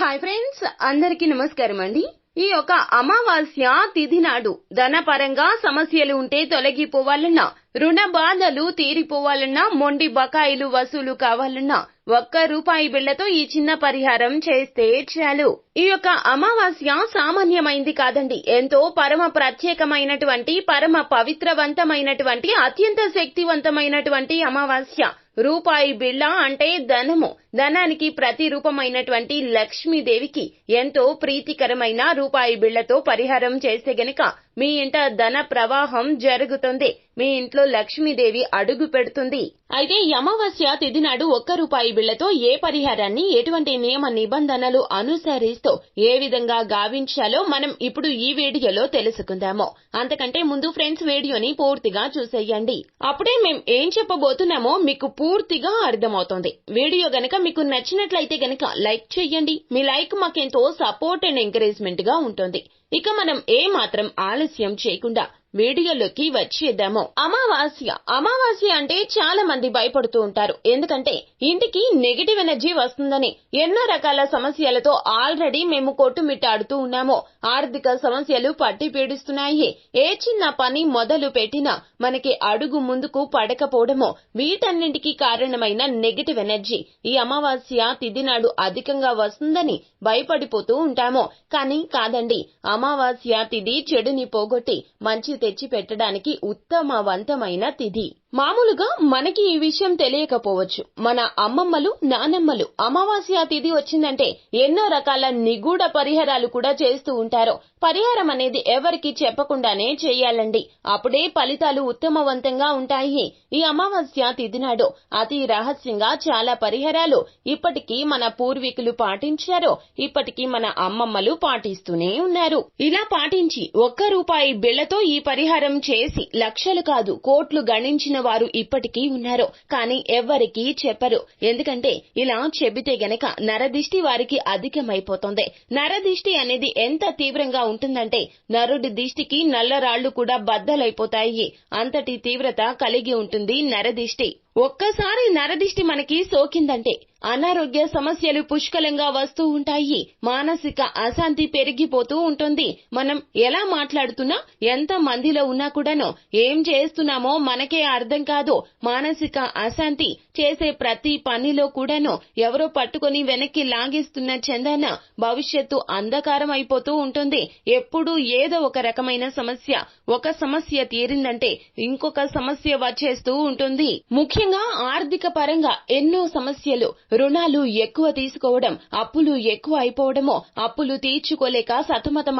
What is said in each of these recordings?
Hi friends అందరికీ నమస్కారం అండి. ఈ యొక్క అమావాస్య తిథి నాడు ధనపరంగా సమస్యలు ఉంటే తొలగిపోవాలన్నా రుణ బాధలు తీరిపోవాలన్నా మొండి బకాయిలు వసూలు కావాలన్నా ఒక్క రూపాయి బిళ్ళతో ఈ చిన్న పరిహారం చేస్తే చాలు. ఈ యొక్క అమావాస్య సామాన్యమైంది కాదండి. ఎంతో పరమ ప్రత్యేకమైనటువంటి పరమ పవిత్రవంతమైనటువంటి అత్యంత శక్తివంతమైనటువంటి అమావాస్య. రూపాయి బిళ్ళ అంటే ధనము. ధనానికి ప్రతి రూపమైనటువంటి లక్ష్మీదేవికి ఎంతో ప్రీతికరమైన రూపాయి బిళ్ళతో పరిహారం చేస్తే గనక మీ ఇంట ధన ప్రవాహం జరుగుతుంది. మీ ఇంట్లో లక్ష్మీదేవి అడుగు పెడుతుంది. అయితే అమావాస్య తిథి నాడు ఒక్క రూపాయి బిళ్ళతో ఏ పరిహారాన్ని ఎటువంటి నియమ నిబంధనలు అనుసరిస్తూ ఏ విధంగా గావించాలో మనం ఇప్పుడు ఈ వీడియోలో తెలుసుకుందాము. అంతకంటే ముందు ఫ్రెండ్స్ వీడియోని పూర్తిగా చూసేయండి. అప్పుడే మేం ఏం చెప్పబోతున్నామో మీకు పూర్తిగా అర్థమవుతుంది. వీడియో గనక మీకు నచ్చినట్లయితే గనక లైక్ చేయండి. మీ లైక్ మాకెంతో సపోర్ట్ అండ్ ఎంకరేజ్మెంట్గా ఉంటుంది. ఇక మనం ఏ మాత్రం ఆలస్యం చేయకుండా వీడియోలోకి వచ్చేద్దాము. అమావాస్య. అమావాస్య అంటే చాలా మంది భయపడుతూ ఉంటారు. ఎందుకంటే ఇంటికి నెగిటివ్ ఎనర్జీ వస్తుందని ఎన్నో రకాల సమస్యలతో ఆల్రెడీ మేము కొట్టుమిట్టాడుతూ ఉన్నాము. ఆర్థిక సమస్యలు పట్టి పీడిస్తున్నాయి. ఏ చిన్న పని మొదలు పెట్టినా మనకి అడుగు ముందుకు పడకపోవడము వీటన్నింటికి కారణమైన నెగిటివ్ ఎనర్జీ ఈ అమావాస్య తిథి నాడు అధికంగా వస్తుందని భయపడిపోతూ ఉంటాము. కానీ కాదండి అమావాస్య తిథి చెడుని పోగొట్టి మంచి తెచ్చి పెట్టడానికి ఉత్తమవంతమైన తిథి. మామూలుగా మనకి ఈ విషయం తెలియకపోవచ్చు. మన అమ్మమ్మలు నానమ్మలు అమావాస్య తిథి వచ్చిందంటే ఎన్నో రకాల నిగూఢ పరిహారాలు కూడా చేస్తూ ఉంటారు. పరిహారం అనేది ఎవరికి చెప్పకుండానే చేయాలండి. అప్పుడే ఫలితాలు ఉత్తమవంతంగా ఉంటాయి. ఈ అమావాస్య తిథి నాడు అతి రహస్యంగా చాలా పరిహారాలు ఇప్పటికీ మన పూర్వీకులు పాటించారో ఇప్పటికీ మన అమ్మమ్మలు పాటిస్తూనే ఉన్నారు. ఇలా పాటించి ఒక్క రూపాయి బిళ్ళతో ఈ పరిహారం చేసి లక్షలు కాదు కోట్లు గణించిన వారు ఇప్పటికీ ఉన్నారు. కానీ ఎవ్వరికీ చెప్పరు. ఎందుకంటే ఇలా చెబితే గనక నరదిష్టి వారికి అధికమైపోతుంది. నరదిష్టి అనేది ఎంత తీవ్రంగా ఉంటుందంటే నరుడి దిష్టికి నల్లరాళ్ళు కూడా బద్దలైపోతాయి. అంతటి తీవ్రత కలిగి ఉంటుంది నరదిష్టి. ఒక్కసారి నరదిష్టి మనకి సోకిందంటే అనారోగ్య సమస్యలు పుష్కలంగా వస్తూ ఉంటాయి. మానసిక అశాంతి పెరిగిపోతూ ఉంటుంది. మనం ఎలా మాట్లాడుతున్నా ఎంత మందిలో ఉన్నా కూడాను ఏం చేస్తున్నామో మనకే అర్థం కాదు. మానసిక అశాంతి చేసే ప్రతి పనిలో కూడాను ఎవరో పట్టుకొని వెనక్కి లాగేస్తున్న చందన భవిష్యత్తు అంధకారం అయిపోతూ ఉంటుంది. ఎప్పుడూ ఏదో ఒక రకమైన సమస్య ఒక సమస్య తీరిందంటే ఇంకొక సమస్య వచ్చేస్తూ ఉంటుంది. ముఖ్యంగా ఆర్థిక పరంగా ఎన్నో సమస్యలు రుణాలు ఎక్కువ తీసుకోవడం అప్పులు ఎక్కువ అయిపోవడమో అప్పులు తీర్చుకోలేక సతమతం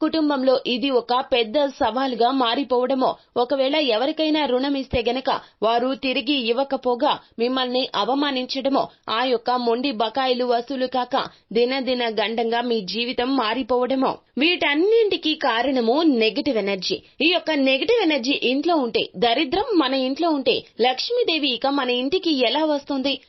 కుటుంబంలో ఇది ఒక పెద్ద సవాలుగా మారిపోవడమో ఒకవేళ ఎవరికైనా రుణం ఇస్తే గనక వారు తిరిగి ఇవ్వకపోగా మిమ్మల్ని అవమానించడమో ఆ యొక్క మొండి బకాయిలు వసూలు కాక దినదిన గండంగా మీ జీవితం మారిపోవడమో. వీటన్నింటికి కారణము నెగిటివ్ ఎనర్జీ ఈ యొక్క నెగిటివ్ ఎనర్జీ ఇంట్లో ఉంటే దరిద్రం మన ఇంట్లో ఉంటే లక్ష్మీదేవి ఇక మన ఇంటికి ఎలా వస్తుంది?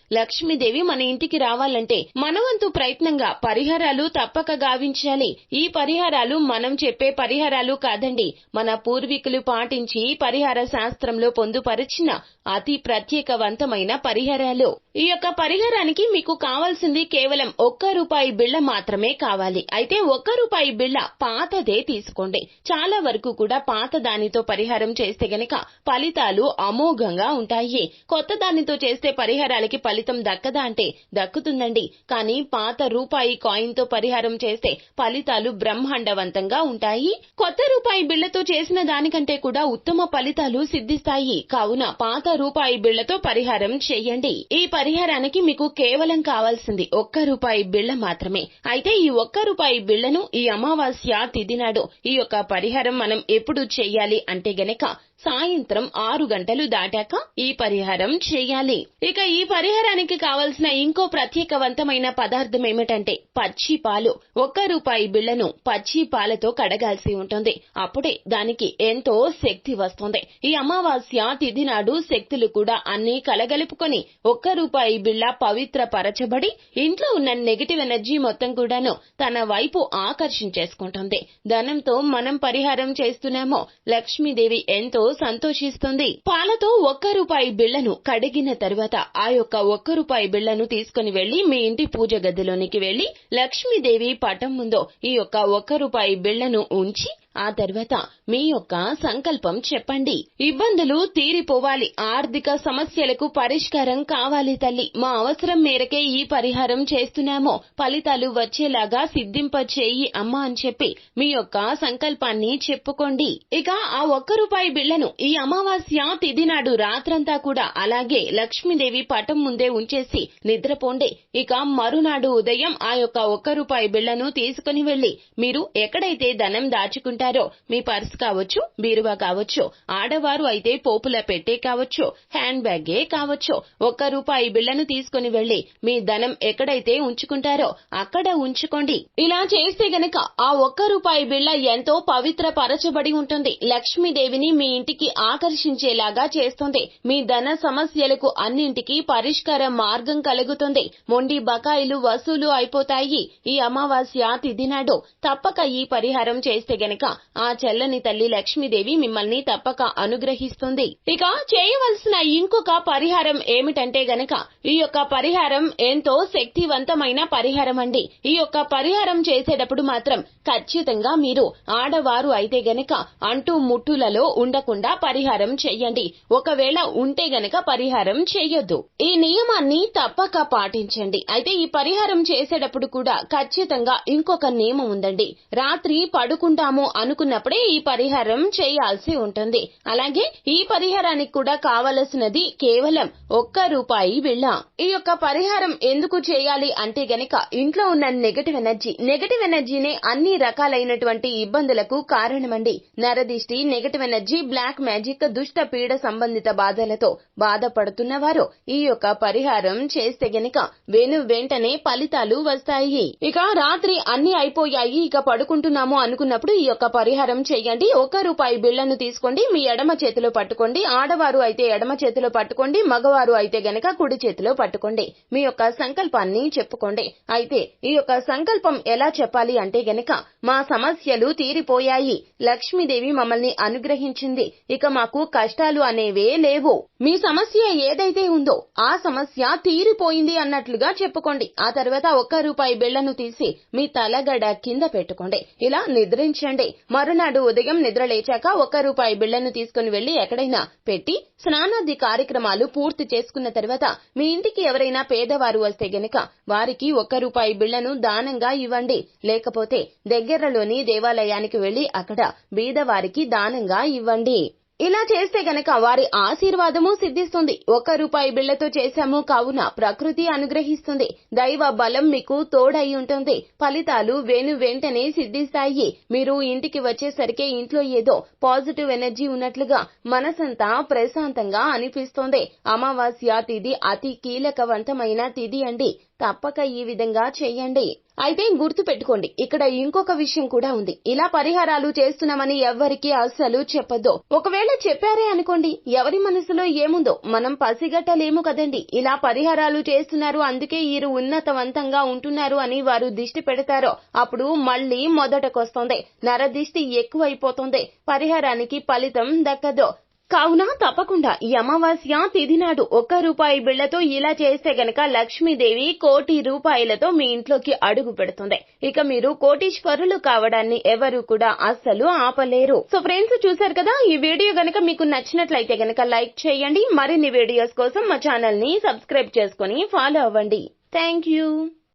లక్ష్మీదేవి మన ఇంటికి రావాలంటే మనవంతు ప్రయత్నంగా పరిహారాలు తప్పక గావించాలి. ఈ పరిహారాలు మనం చెప్పే పరిహారాలు కాదండి. మన పూర్వీకులు పాటించి పరిహార శాస్త్రంలో పొందుపరిచిన అతి ప్రత్యేకవంతమైన పరిహారాలు. ఈ యొక్క పరిహారానికి మీకు కావాల్సింది కేవలం ఒక్క రూపాయి బిళ్ళ మాత్రమే కావాలి. అయితే ఒక్క రూపాయి బిళ్ళ పాతదే తీసుకోండి. చాలా వరకు కూడా పాత దానితో పరిహారం చేస్తే గనక ఫలితాలు అమోఘంగా ఉంటాయి. కొత్త దానితో చేస్తే పరిహారాలకి ఫలితం దక్కదా అంటే దక్కుతుందండి. కానీ పాత రూపాయి కాయిన్తో పరిహారం చేస్తే ఫలితాలు బ్రహ్మాండవంతంగా ఉంటాయి. కొత్త రూపాయి బిళ్ళతో చేసిన దానికంటే కూడా ఉత్తమ ఫలితాలు సిద్ధిస్తాయి. కావున పాత రూపాయి బిళ్ళతో పరిహారం చేయండి. ఈ పరిహారానికి మీకు కేవలం కావాల్సింది ఒక్క రూపాయి బిళ్ళ మాత్రమే. అయితే ఈ ఒక్క రూపాయి బిళ్ళను ఈ అమావాస్య తిథి నాడు ఈ యొక్క పరిహారం మనం ఎప్పుడు చెయ్యాలి అంటే గనక సాయంత్రం ఆరు గంటలు దాటాక ఈ పరిహారం చేయాలి. ఇక ఈ పరిహారానికి కావలసిన ఇంకో ప్రత్యేకవంతమైన పదార్థం ఏమిటంటే పచ్చి పాలు. ఒక్క రూపాయి బిళ్ళను పచ్చి పాలతో కడగాల్సి ఉంటుంది. అప్పుడే దానికి ఎంతో శక్తి వస్తుంది. ఈ అమావాస్య తిథి నాడు శక్తులు కూడా అన్ని కలగలుపుకొని ఒక్క రూపాయి బిళ్ళ పవిత్ర పరచబడి ఇంట్లో ఉన్న నెగిటివ్ ఎనర్జీ మొత్తం కూడాను తన వైపు ఆకర్షించేసుకుంటుంది. ధనంతో మనం పరిహారం చేస్తున్నామో లక్ష్మీదేవి ఎంతో సంతోషిస్తుంది. పాలతో ఒక్క రూపాయి బిళ్ళను కడిగిన తరువాత ఆ యొక్క ఒక్క రూపాయి బిళ్ళను తీసుకుని వెళ్ళి మీ ఇంటి పూజ గదిలోనికి వెళ్ళి లక్ష్మీదేవి పటం ముందో ఈ యొక్క ఒక్క రూపాయి బిళ్ళను ఉంచి ఆ తర్వాత మీ యొక్క సంకల్పం చెప్పండి. ఇబ్బందులు తీరిపోవాలి. ఆర్థిక సమస్యలకు పరిష్కారం కావాలి తల్లి. మా అవసరం మేరకే ఈ పరిహారం చేస్తున్నామో. ఫలితాలు వచ్చేలాగా సిద్ధింప చేయి అమ్మ అని చెప్పి మీ యొక్క సంకల్పాన్ని చెప్పుకోండి. ఇక ఆ ఒక్క రూపాయి బిళ్ళను ఈ అమావాస్య తిథి నాడు రాత్రంతా కూడా అలాగే లక్ష్మీదేవి పటం ముందే ఉంచేసి నిద్రపోండి. ఇక మరునాడు ఉదయం ఆ యొక్క ఒక్క రూపాయి బిళ్ళను తీసుకుని వెళ్ళి మీరు ఎక్కడైతే ధనం దాచుకుంటారు మీ పర్స్ కావచ్చు బీరువా కావచ్చు ఆడవారు అయితే పోపుల పెట్టే కావచ్చు హ్యాండ్ బ్యాగే కావచ్చు. ఒక్క రూపాయి బిళ్ళను తీసుకుని వెళ్ళి మీ ధనం ఎక్కడైతే ఉంచుకుంటారో అక్కడ ఉంచుకోండి. ఇలా చేస్తే గనక ఆ ఒక్క రూపాయి బిళ్ళ ఎంతో పవిత్ర పరచబడి ఉంటుంది. లక్ష్మీదేవిని మీ ఇంటికి ఆకర్షించేలాగా చేస్తుంది. మీ ధన సమస్యలకు అన్నింటికీ పరిష్కార మార్గం కలుగుతుంది. మొండి బకాయిలు వసూలు అయిపోతాయి. ఈ అమావాస్య తిథి నాడు తప్పక ఈ పరిహారం చేస్తే గనక ఆ చెల్లని తల్లి లక్ష్మీదేవి మిమ్మల్ని తప్పక అనుగ్రహిస్తుంది. ఇక చేయవలసిన ఇంకొక పరిహారం ఏమిటంటే గనక ఈ యొక్క పరిహారం ఎంతో శక్తివంతమైన పరిహారం అండి. ఈ యొక్క పరిహారం చేసేటప్పుడు మాత్రం ఖచ్చితంగా మీరు ఆడవారు అయితే గనక అంటూ ముట్టులలో ఉండకుండా పరిహారం చెయ్యండి. ఒకవేళ ఉంటే గనక పరిహారం చేయొద్దు ఈ నియమాన్ని తప్పక పాటించండి. అయితే ఈ పరిహారం చేసేటప్పుడు కూడా ఖచ్చితంగా ఇంకొక నియమం ఉందండి. రాత్రి పడుకుంటాము అనుకున్నప్పుడే ఈ పరిహారం చేయాల్సి ఉంటుంది. అలాగే ఈ పరిహారానికి కూడా కావలసినది కేవలం ఒక్క రూపాయి బిళ్ళ. ఈ యొక్క పరిహారం ఎందుకు చేయాలి అంటే గనక ఇంట్లో ఉన్న నెగటివ్ ఎనర్జీ నెగటివ్ ఎనర్జీనే అన్ని రకాలైనటువంటి ఇబ్బందులకు కారణమండి. నరదిష్టి నెగటివ్ ఎనర్జీ బ్లాక్ మ్యాజిక్ దుష్ట పీడ సంబంధిత బాధలతో బాధపడుతున్న వారు ఈ యొక్క పరిహారం చేస్తే గనక వెను వెంటనే ఫలితాలు వస్తాయి. ఇక రాత్రి అన్ని అయిపోయాయి. ఇక పడుకుంటున్నాము అనుకున్నప్పుడు ఈ యొక్క పరిహారం చేయండి. ఒక రూపాయి బిళ్ళను తీసుకోండి. మీ ఎడమ చేతిలో పట్టుకోండి. ఆడవారు అయితే ఎడమ చేతిలో పట్టుకోండి. మగవారు అయితే గనక కుడి చేతిలో పట్టుకోండి. మీ యొక్క సంకల్పాన్ని చెప్పుకోండి. అయితే ఈ యొక్క సంకల్పం ఎలా చెప్పాలి అంటే గనక మా సమస్యలు తీరిపోయాయి. లక్ష్మీదేవి మమ్మల్ని అనుగ్రహించింది. ఇక మాకు కష్టాలు అనేవే లేవు. మీ సమస్య ఏదైతే ఉందో ఆ సమస్య తీరిపోయింది అన్నట్లుగా చెప్పుకోండి. ఆ తర్వాత ఒక్క రూపాయి బిళ్ళను తీసి మీ తలగడ కింద పెట్టుకోండి. ఇలా నిద్రించండి. మరునాడు ఉదయం నిద్ర లేచాక ఒక్క రూపాయి బిళ్ళను తీసుకుని వెళ్ళి ఎక్కడైనా పెట్టి స్నానాది కార్యక్రమాలు పూర్తి చేసుకున్న తర్వాత మీ ఇంటికి ఎవరైనా పేదవారు వస్తే గనక వారికి ఒక్క రూపాయి బిళ్ళను దానంగా ఇవ్వండి. లేకపోతే దగ్గరలోని దేవాలయానికి వెళ్ళి అక్కడ బీదవారికి దానంగా ఇవ్వండి. ఇలా చేస్తే గనక వారి ఆశీర్వాదము సిద్ధిస్తుంది. ఒక్క రూపాయి బిళ్ళతో చేశాము కావున ప్రకృతి అనుగ్రహిస్తుంది. దైవ బలం మీకు తోడై ఉంటుంది. ఫలితాలు వెను వెంటనే సిద్ధిస్తాయి. మీరు ఇంటికి వచ్చేసరికి ఇంట్లో ఏదో పాజిటివ్ ఎనర్జీ ఉన్నట్లుగా మనసంతా ప్రశాంతంగా అనిపిస్తోంది. అమావాస్య తిథి అతి కీలకవంతమైన తిథి అండి. తప్పక ఈ విధంగా చేయండి. అయితే గుర్తు పెట్టుకోండి ఇక్కడ ఇంకొక విషయం కూడా ఉంది. ఇలా పరిహారాలు చేస్తున్నామని ఎవ్వరికి అస్సలు చెప్పొద్దు. ఒకవేళ చెప్పారే అనుకోండి ఎవరి మనసులో ఏముందో? మనం పసిగట్టలేము కదండి. ఇలా పరిహారాలు చేస్తున్నారు అందుకే వీరు ఉన్నతవంతంగా ఉంటున్నారు అని వారు దిష్టి పెడతారో అప్పుడు మళ్ళీ మొదటకొస్తోంది. నరదిష్టి ఎక్కువైపోతుంది. పరిహారానికి ఫలితం దక్కదు. కావున తప్పకుండా ఈ అమావాస్య తిథి నాడు ఒక్క రూపాయి బిళ్ళతో ఇలా చేస్తే గనక లక్ష్మీదేవి కోటి రూపాయలతో మీ ఇంట్లోకి అడుగు పెడుతుంది. ఇక మీరు కోటీశ్వరులు కావడాన్ని ఎవరు కూడా అస్సలు ఆపలేరు. సో ఫ్రెండ్స్ చూసారు కదా? ఈ వీడియో గనక మీకు నచ్చినట్లయితే గనక లైక్ చేయండి. మరిన్ని వీడియోస్ కోసం మా ఛానల్ని సబ్స్క్రైబ్ చేసుకుని ఫాలో అవ్వండి. Thank you.